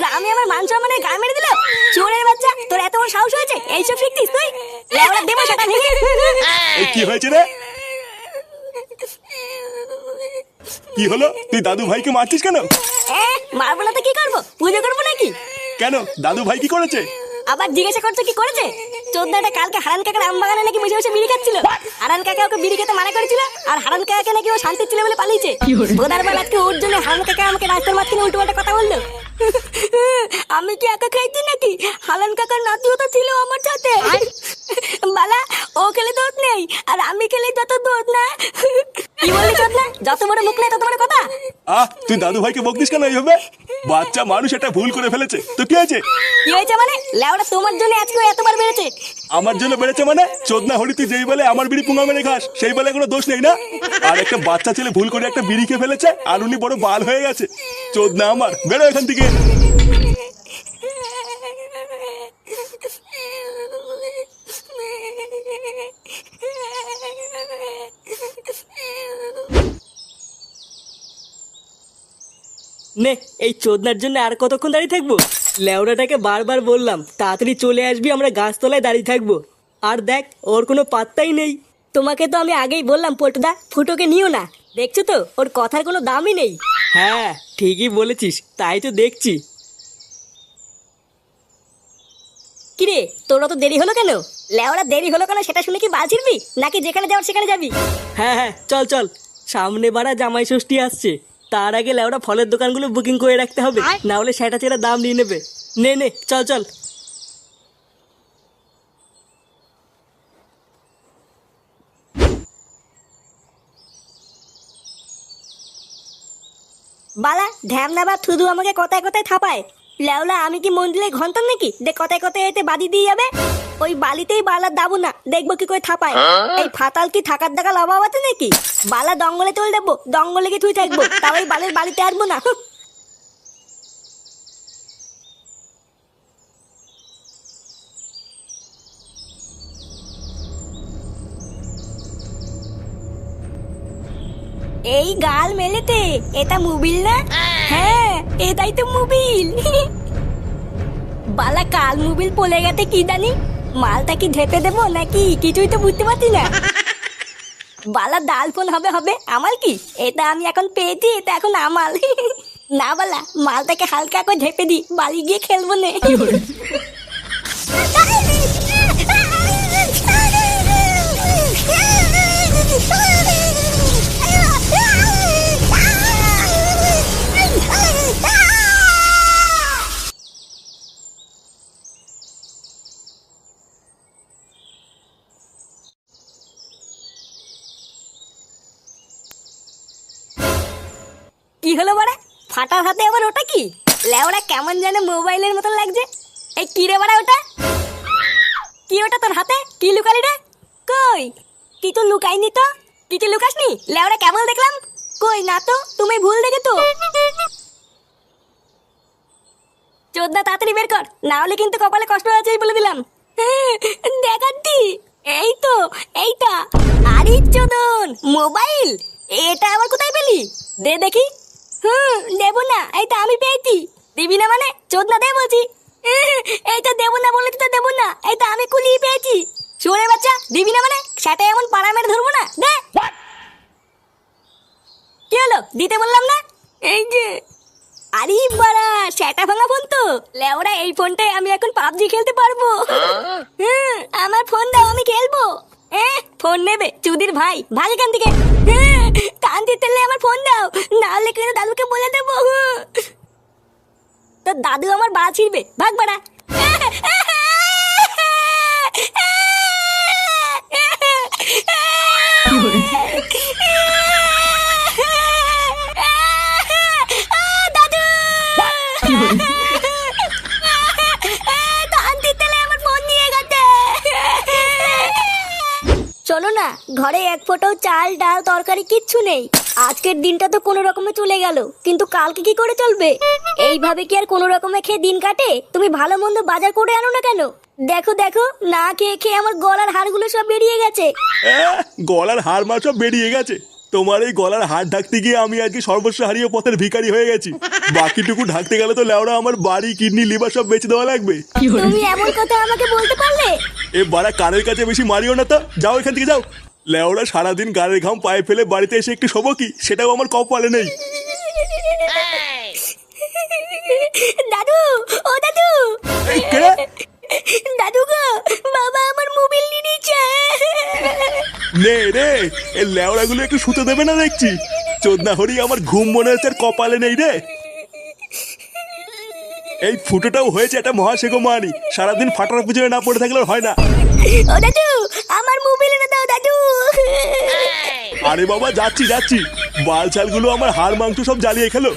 গ্রামে আমার মান সম্মানের গা মেরে দিল? চোরের বাচ্চা তোর এত বড় সাহস হয়েছে? এইসব শিখতিস তুই? দেবো সেটা ভেঙে কি হয়েছে রে? কি হলো? তুই দাদু ভাইকে মারছিস কেন? মারবো না তো কি করব? পুজো করব নাকি? কেন? দাদু ভাই কি করেছে? আবার জিজ্ঞাসা করছ কি করেছে? চোদ্দাটা কালকে হারান কাকার আম বাগানে নাকি বসে বসে বিড়ি খাচ্ছিল। হারান কাকা ওকে বিড়ি খেতে মানা করেছিল আর হারান কাকাকে নাকি ও শান্তি ছিল বলে পালিয়েছে। বোধার বেলা আজকে ওর জন্য হারান কাকা আমাকে রাস্তার মাঝখানে উল্টো পাল্টা কথা বলল। আমি কি একা খাইছি নাকি? হালান কাকার নাতিও তো ছিল আমার সাথে। বালা ও খেলে দোষ নেই আর আমি খেলে যত দোষ না। কি বললি না যত বড় মুখ নেই তত বড় আহ তুই দাদু ভাইকে বকিস কেন এইভাবে? বাচ্চা মানুষ এটা ভুল করে ফেলেছে। তো কি হয়েছে? কি হয়েছে মানে? লেওড়া তোমার জন্য আজকে এতবার বেড়েছে আমার জন্য বেড়েছে মানে? চোদনা হরি তুই যেই বলে আমার বিড়ি পুঙ্গা মেরে খাস সেই বলে কোনো দোষ নেই না? আর একটা বাচ্চা ছেলে ভুল করে একটা বিড়ি খেয়ে ফেলেছে আর উনি বড় বাল হয়ে গেছে। চোদনা আমার বেরো এখান থেকে। নে এই চোদনার জন্য আর কতক্ষণ দাঁড়িয়ে থাকব? লেওড়াটাকে বারবার বললাম তাড়াতাড়ি চলে আসবি আমরা গাছতলায় দাঁড়িয়ে থাকব। আর দেখ ওর কোনো পাত্তাই নেই। তোমাকে তো আমি আগেই বললাম পল্টুদা ফুটোকে নিও না। দেখছ তো ওর কথার কোনো দামই নেই। হ্যাঁ ঠিকই বলেছিস তাই তো দেখছি। কিরে তোরা তো দেরি হলো কেন? লেওরা দেরি হলো কেন সেটা শুনে কি বাজিরবি নাকি যেখানে যাওয়ার সেখানে যাবি? হ্যাঁ হ্যাঁ চল চল। সামনে বাড়া জামাই ষষ্ঠী আসছে। তার আগে লেওড়া ফলের দোকানগুলো বুকিং করে রাখতে হবে। না হলে সেটা চেরা দাম নিয়ে নেবে। নে নে চল চল। বালা ঢ্যামনা বা থুদু আমাকে কথায় কথায় থাপায়। লেওলা আমি কি মন্দিরে ঘণ্টার নাকি? যে কথায় কথায় এতে বাদি দিয়ে যাবে। ওই বালিতেই বালার দাবো না দেখব কি করে থাপায়। এই ফাতাল কি থাকার দেখা আছে নাকি? বালা দঙ্গলে তোল দেবো দঙ্গলে কি তুই থাকব তাও ওই বালের বালিতে আসব না। এই গাল মেলেতে এটা মুবিল না? হ্যাঁ এটাই তো মুবিল। বালা কাল মুবিল পলে গেছে কি জানি? মালটা কি ঢেপে দেবো নাকি কিছুই তো বুঝতে পারছি না? বালা ডাল ফোন হবে হবে। আমার কি? এটা আমি এখন পেয়েছি, এটা এখন আমার না বালা, মালটাকে হালকা করে ঢেপে দি বাড়ি গিয়ে খেলব নে। হলো বাড়া? ফাটার হাতে আবার ওটা কি? লেওড়া কেমন যেন মোবাইলের মতো লাগছে। এই কি রে বাড়া ওটা? কি ওটা তোর হাতে? কি লুকালি রে? কই? কি তো লুকাইনি তো? কি কি লুকাসনি? লেওড়া কেমন দেখলাম। কই না তো? তুমি ভুল দেখে তো চোদ্দা, তাড়াতাড়ি বের কর। না হলে কিন্তু কপালে কষ্ট আছে বলে দিলাম। দেখাচ্ছি। এই তো, এইটা। আরে চোদন, মোবাইল? এটা আবার কোথায় পেলি? দে দেখি। হুম দেবো না এইটা আমি পেয়েছি। দিবি না মানে? চোদ না দে বলছি। এইটা দেবো না বলে তো দেবো না এইটা আমি কুলিয়ে পেয়েছি। শুনে বাচ্চা দিবি না মানে? সেটা এমন পাড়া মেরে ধরবো না দে। কি হলো দিতে বললাম না? এই যে আরে বাড়া সেটা ভাঙা ফোন তো। লেওরা এই ফোনটাই আমি এখন পাবজি খেলতে পারব। হুম, আমার ফোন দাও আমি খেলব। এ ফোন নেবে? চুদির ভাই ভাগ এখান থেকে। হ্যাঁ, কান দিতে আমার ফোন দাও না হলে কিন্তু দাদুকে বলে দেবো। তো দাদু আমার বাড়া ছিড়বে। ভাগ বাড়া দাদু কান দিতে হলে আমার ফোন নিয়ে গেছে চলো না ঘরে এক ফোঁটাও চাল ডাল তরকারি কিচ্ছু নেই। আজকের দিনটা তো কোনো রকমে চলে গেল কিন্তু কালকে কি করে চলবে? এইভাবে কি আর কোনো রকমে খেয়ে দিন কাটে? তুমি ভালো মন্দ বাজার করে আনো না কেন? দেখো দেখো না খেয়ে খেয়ে আমার গলার হাড়গুলো সব বেরিয়ে গেছে। আহ, গলার হার মার সব বেরিয়ে গেছে। তোমার এই গলার হাত ঢাকতে গিয়ে আমি আজকে সর্বস্ব হারিয়ে পথের ভিখারি হয়ে গেছি। বাকিটুকু ঢাকতে গেলে তো লেওরা আমার বাড়ি কিডনি লিভার সব বেঁচে দেওয়া লাগবে। তুমি এমন কথা আমাকে বলতে পারলে? এ বাড়া কানের কাছে বেশি মারিও না তো। যাও এখান থেকে যাও। লেওরা সারাদিন গানের ঘাম পায়ে ফেলে বাড়িতে এসে একটু শোবো কি? সেটাও আমার কপালে নেই। দাদু ও দাদু। এই কে? দাদু গো বাবা আমার মোবাইল নিয়ে নিচ্ছে নে রে এই লেওড়া গুলো একটু শুতে দেবে না দেখছি? চোদনা হরি আমার ঘুম মনে হচ্ছে আর কপালে নেই রে। এই ফুটোটাও হয়েছে একটা মহাশেখ মানি সারাদিন ফাটার পুজোয় না পড়ে থাকলে হয় না। ও দাদু আমার মোবাইল এনে দাও দাদু আরে বাবা যাচ্ছি যাচ্ছি। বাল ছালগুলো আমার হাড় মাংস সব জ্বালিয়ে খেলো।